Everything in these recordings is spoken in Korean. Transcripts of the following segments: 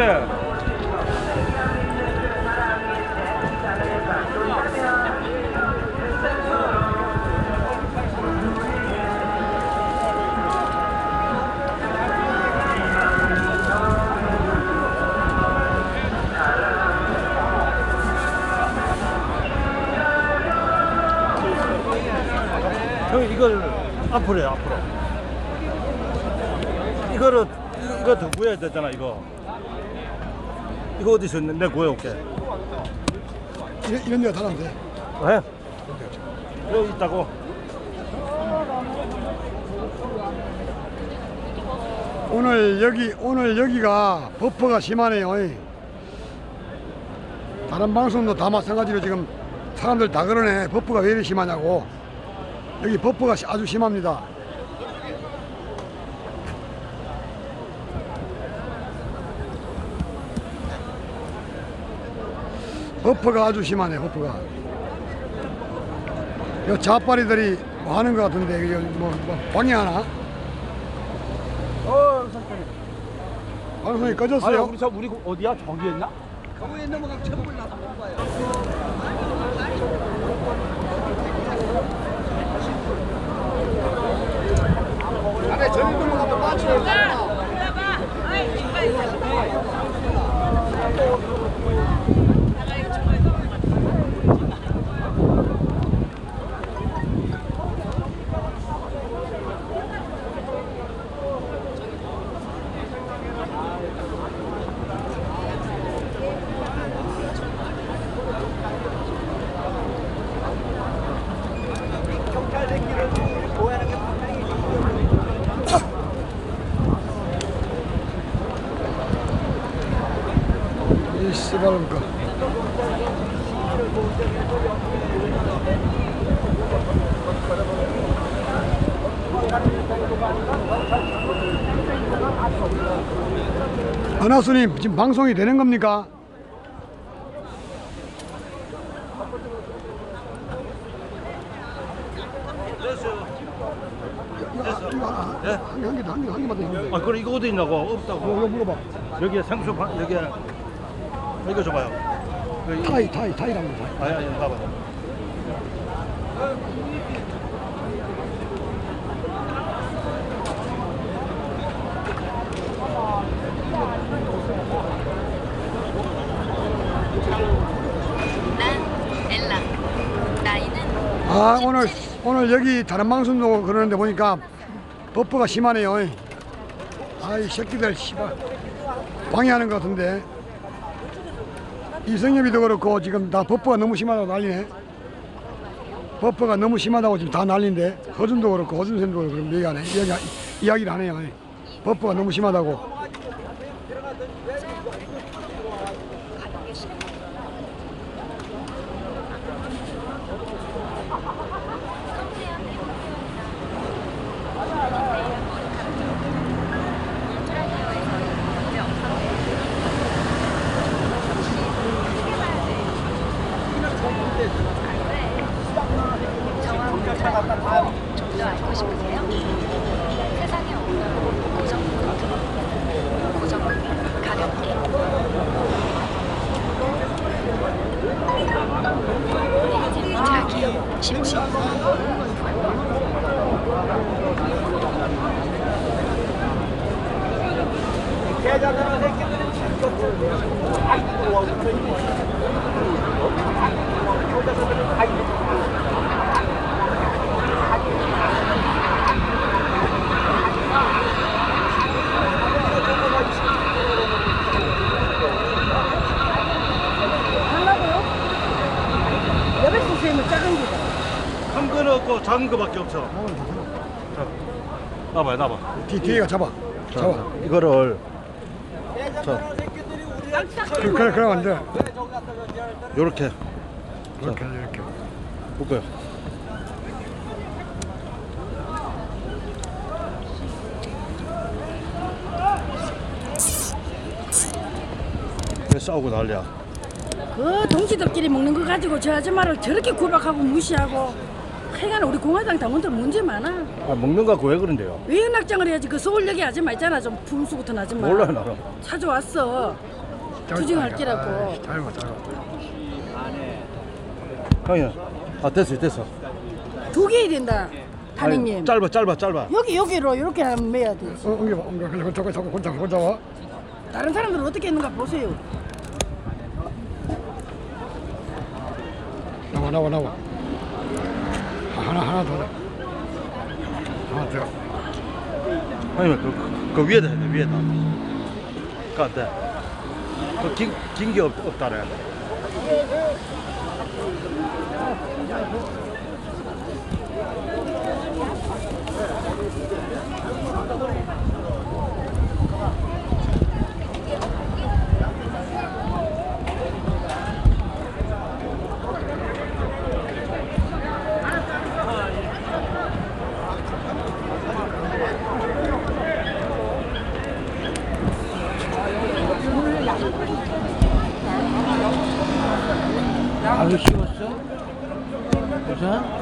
예. 형 이걸 앞으로 해 앞으로 이거를 이거 더 구해야 되잖아 이거 이거 어디서 있는 내 구해올게 이런, 이런 데가 다 나는데. 왜? 여기 있다고 오늘 여기 오늘 여기가 버퍼가 심하네요. 다른 방송도 다 마찬가지로 지금 사람들 다 그러네. 버퍼가 왜 이렇게 심하냐고. 여기 버퍼가 시- 아주 심합니다. 버퍼가 아주 심하네. 버퍼가. 이 자빠리들이 뭐 하는 것 같은데 이거 뭐, 뭐 방해하나? 어 선생님 방송이 아니 꺼졌어요. 우리 저 우리 그 어디야 저기 있나? 이 씨발놈 거. 은하수님 지금 방송이 되는 겁니까? 예? 한, 한 개, 한 개, 한 개만 더 있는데. 아 그럼 이거 어디 있냐고 없다고 이거 물어봐. 여기에 생수 반 여기에 이거 줘봐요 여기 타이, 타이, 타이라는 거. 타이. 아니 아니 봐봐요 난 엘라. 나이는 아 오늘 오늘 여기 다른 방송도 그러는데 보니까 버퍼가 심하네요. 아이 새끼들 씨발 방해하는 것 같은데 이성엽이도 그렇고 지금 다 버퍼가 너무 심하다고 난리네. 버퍼가 너무 심하다고 지금 다 난리인데 허준도 그렇고 허준쌤도 그렇고 그럼 얘기하네 이야기 이야기를 하네요. 버퍼가 너무 심하다고. 저와 좀더 알고 싶으세요? 세상에 없는 고정분들, 고정분들 가볍게. 자기 심지 작은 거밖에 없어. 자 나봐요 나봐. 뒤, 뒤에가 잡아. 자, 잡아. 자, 이거를. 자 그, 그래 그래 안 돼. 요렇게 이렇게 이렇게. 볼까요 왜 싸우고 난리야 그 동지들끼리 먹는 거 가지고 저 아줌마를 저렇게 구박하고 무시하고 하여간 우리 공화당 당원들 문제 많아. 아, 먹는 거왜 그런데요? 외연확장을 해야지 그 서울역에 아줌마 있잖아 좀 품수부터 아줌마. 몰라 나는. 찾아왔어. 투쟁할 기라고. 잘 봐, 잘 봐. 형님, 아 됐어 됐어. 두 개 된다. 아니, 단행님. 짧아 짧아 짧아. 여기 여기로 이렇게 하면 매야 돼. 어, 옮겨 봐, 옮겨. 그래, 저거, 저거, 혼자, 혼자 와. 다른 사람들은 어떻게 했는가 보세요. 나와, 나와, 나와. 아, 하나, 하나 더. 하나 더. 형님 그, 그, 그 위에다 해야 돼 위에다. 그안 돼. 그긴긴게 없다래. 바로 씌웠어? 우선?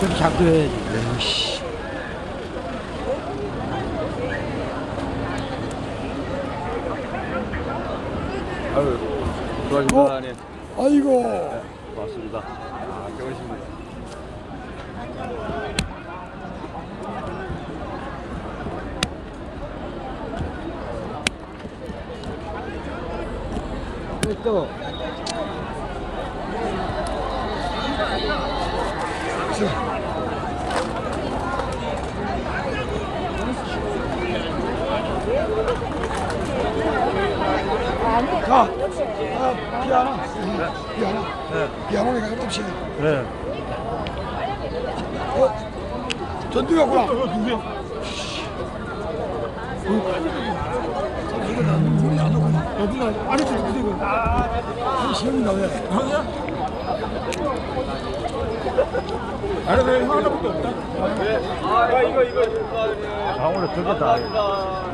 그렇게 잡고 해야지. 아유, 수고하십니다. 어? 네, 아이고. 고맙습니다. 아, 좋으십니다. 또 가. 아. 비 하나 내가 좀 쉬어. 그래. 어? 전두였구나. 누구야? 이거 나 눈물이 안 오구나. 야, 누나, 아래쪽 누구 이거? 아, 시험인가 왜? 형이야? 아니, 왜 하나밖에 없다? 아 오늘 들겠다.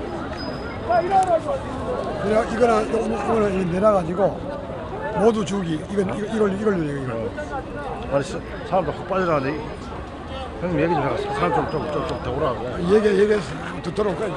그래, 이거는, 이거는, 내려가지고 모두 주기. 이건, 이거, 이걸, 이걸 누려, 이걸. 아니 사- 사람도 확 빠져나가는데 형님 얘기 좀 해봐. 사람 좀좀좀더 오라고. 얘기, 얘기해서 듣도록 거야.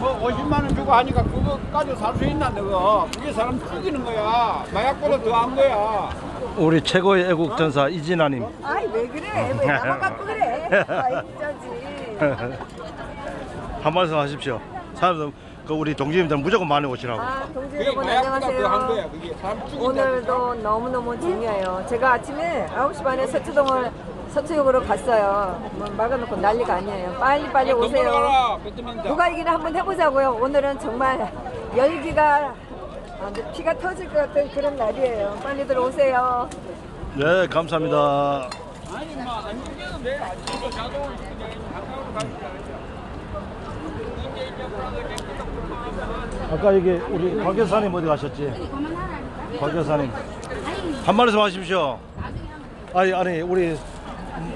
뭐 50만 원 주고 하니까 그거 가지고 너가 그게 사람 죽이는 거야 마약보다 더한 거야 우리 최고의 애국 전사 이진아님. 아이 왜 그래? 왜 나만 갖고 그래? 아이 진짜지. 한 말씀 하십시오. 사람들 그 우리 동지님들 무조건 많이 오시라고. 아 그게 여러분 마약보다 더한 거야 안녕하세요. 그게 사람 죽인다 오늘도 너무너무 중요해요. 제가 아침에 9시 반에 서초동을 서초역으로 갔어요. 뭐 막아놓고 난리가 아니에요. 빨리 빨리 오세요. 넘어가라 누가 이기나 한번 해보자고요. 오늘은 정말 열기가 아, 피가 터질 것 같은 그런 날이에요. 빨리들 오세요. 네, 감사합니다. 아까 이게 우리 곽 여사님 어디 가셨지? 곽 여사님 한 말씀 하십시오. 아니 아니 우리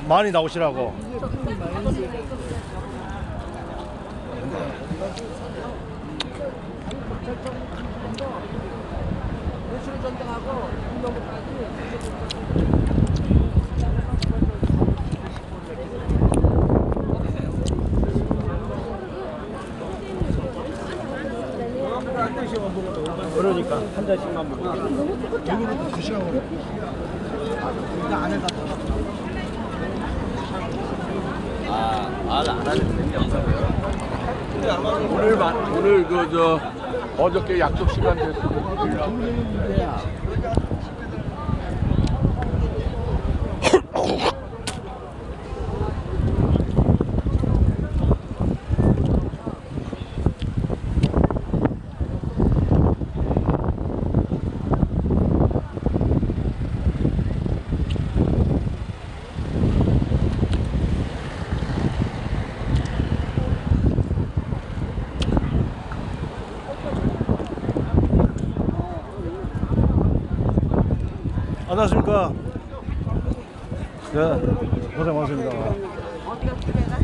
많이 나오시라고. 그러니까 한 잔씩만 먹으면 두 시간 걸려 안에 다 아, 말안 하는데. 오늘 만 오늘 그저 어저께 약속 시간. 안녕하십니까. 네, 고생 많으십니다.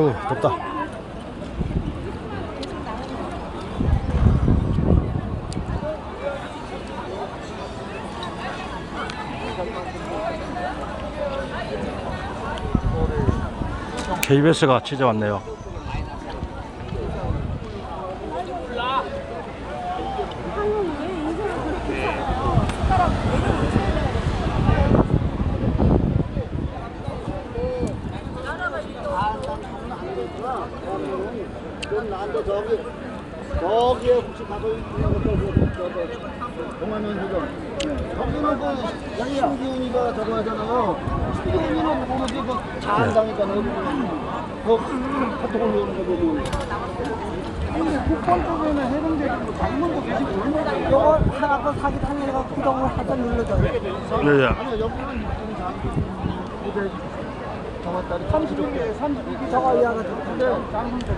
유, 덥다. KBS가 찾아왔네요. 난도 저기 저기에 혹시 가서 있는 것도 동화면서도 거기는 그 신기훈이가 저거 하잖아요. 신기훈이는 모르지 그 자한당니까 그 근데 북한 쪽에는 해병대 그 장문도 계시고 얼마나 요거 하나 사기 탕해가 구독을 하던 눌러줘요. 네, 네. 아니요 여기는 육군 장군 정왔다리 30개 30개 저거 이하가지고 근데 장군들이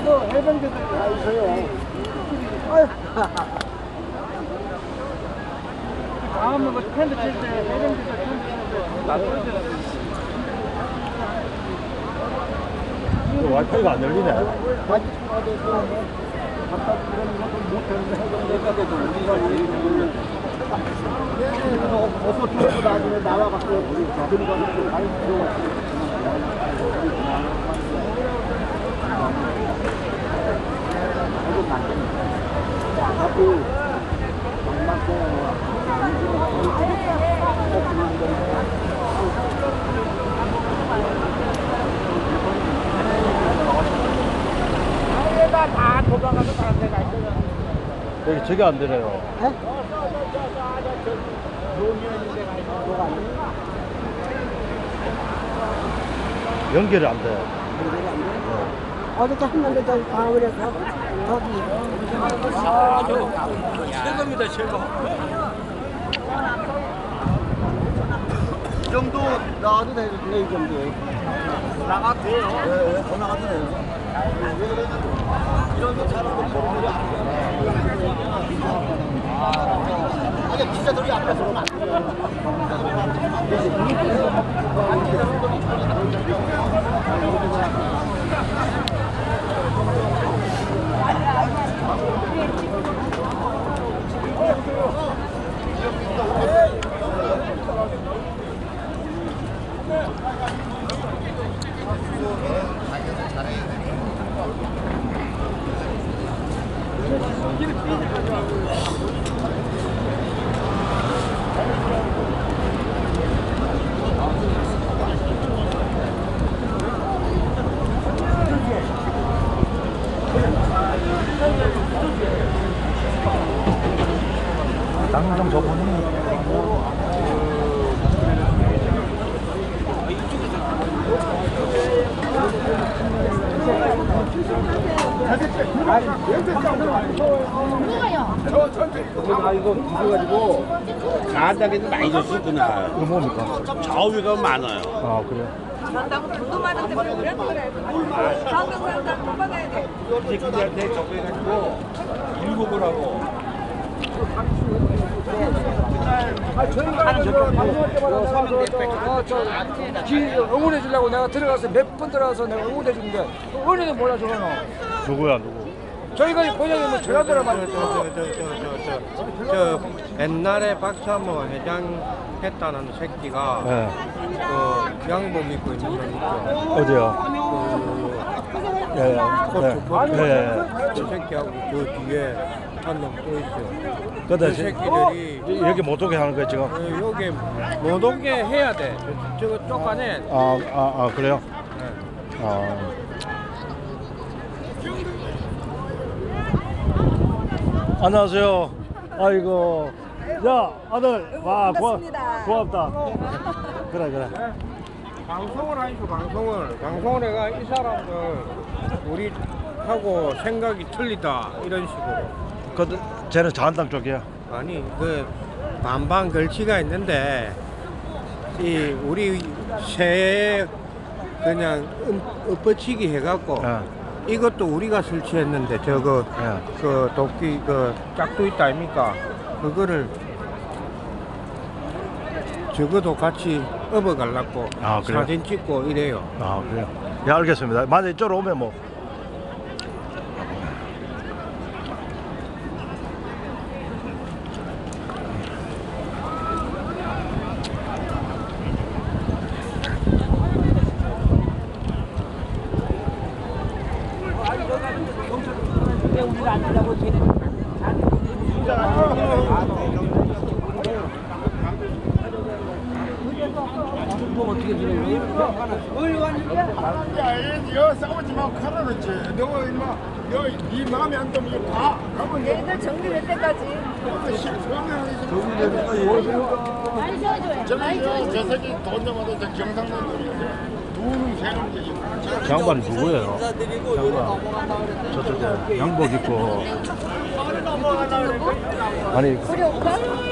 이거 해병대들 다 있어요. 아유. 다음에 뭐 텐트 칠때 해병대들 텐트 치는데 나그 와이파이가 안 열리네. 어서 들고 나중에 나와갖고 들어가서 많이 들어 가. 여기 저게 안 되네요. 연결이 안 돼. 네. 어디서 했는데 저 방울에서 최고입니다 최고. 이 정도 나가도 되겠네 이 정도. 나가도 돼요. 네, 더 나가도 돼요. 왜 그러냐면 이런 거 잘하는 분들이 아니 앞에서 그러면 안 돼요. 아 이거 부숴가지고 간장에도 많이 줬었구나. 이거 뭡니까? 좌우가 많아요. 아 그래요? 전당 돈도 많은데 왜 그래? 전당 사람 돈 받아야 돼. 새끼들한테 저거 해가지고 일곱을 하고. 응원해 주려고 내가 들어가서 몇 번 들어가서 내가 응원해 주는데 응원해도 몰라 저거는 누구야 누구? 저희가 보내면 전화더라 말이야 저 옛날에 박사모 회장 했다는 새끼가 예. 그 양복 입고 있는 분 있죠. 어디요? 예, 예. 예, 예. 그 새끼하고 저 뒤에 한 놈 또 있어요. 근데 그 새끼들이 여기 못 오게 하는 거예요 지금? 어, 여기 못 오게 해야 돼. 저- 저거 쫓아내. 아, 아, 아 그래요? 아. 안녕하세요. 아이고. 야, 아들. 와, 고맙, 고맙다. 그래, 그래. 방송을 하니까 방송을 방송을 해가 이 사람들 우리 하고 생각이 틀리다 이런 식으로. 그, 쟤는 자한당 쪽이야. 아니 그 반반 걸치가 있는데 이 우리 새해 그냥 음, 엎어치기 해갖고 예. 이것도 우리가 설치했는데 저거 예. 그 도끼 그 짝도 있다 아닙니까 그거를 저거도 같이 업어갈라고 아, 그래요? 사진 찍고 이래요 아, 그래요? 예, 알겠습니다. 만약에 이쪽으로 오면 뭐. 여 싸우지 마. 칼을 지. 너가 임마 여 네 마음에 안 들면 이거 가 가면 얘들 정리될 때까지. 저기 저, 저 새끼 돈 잡아도 저 경상도 새는 양반 누구예요? 양반. 저쪽에 양복 입고. 아니,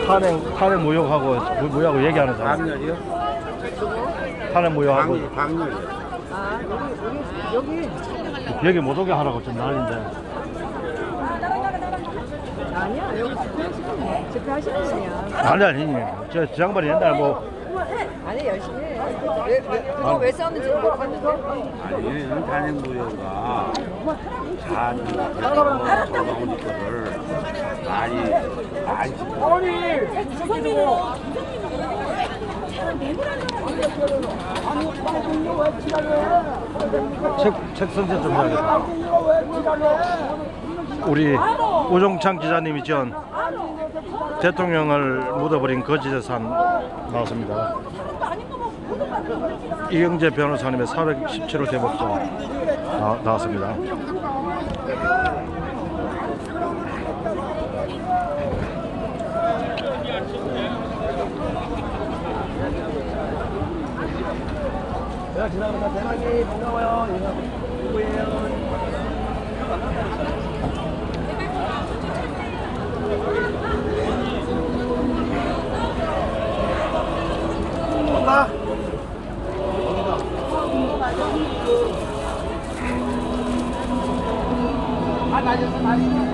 탄핵, 탄핵 무효하고, 무- 무효하고 얘기하는 사람. 탄핵 무효하고. 박렬 아, 우리 우리 여기 여기 못 오게 하라고 좀 난리인데. 아니야 여기 집회하시는 집회하시는 분이야. 아니, 아니. 저, 저 양반이 옛날에 뭐, 아니 열심히 해. 왜, 왜, 그거 왜 싸우는지 모르겠는데. 아니 탄핵 무효가 잘 나오는 거를 많이 많이 책, 책 선전 좀 해야겠다. 우리 우종창 기자님이 지은 대통령을 묻어버린 거짓의 산 나왔습니다. 이경재 변호사님의 417호 대법전 나, 나왔습니다. 내가 지나가면서 대박이 반가워요. 누구예요? 엄마. 아, 맞았어, 맞았어.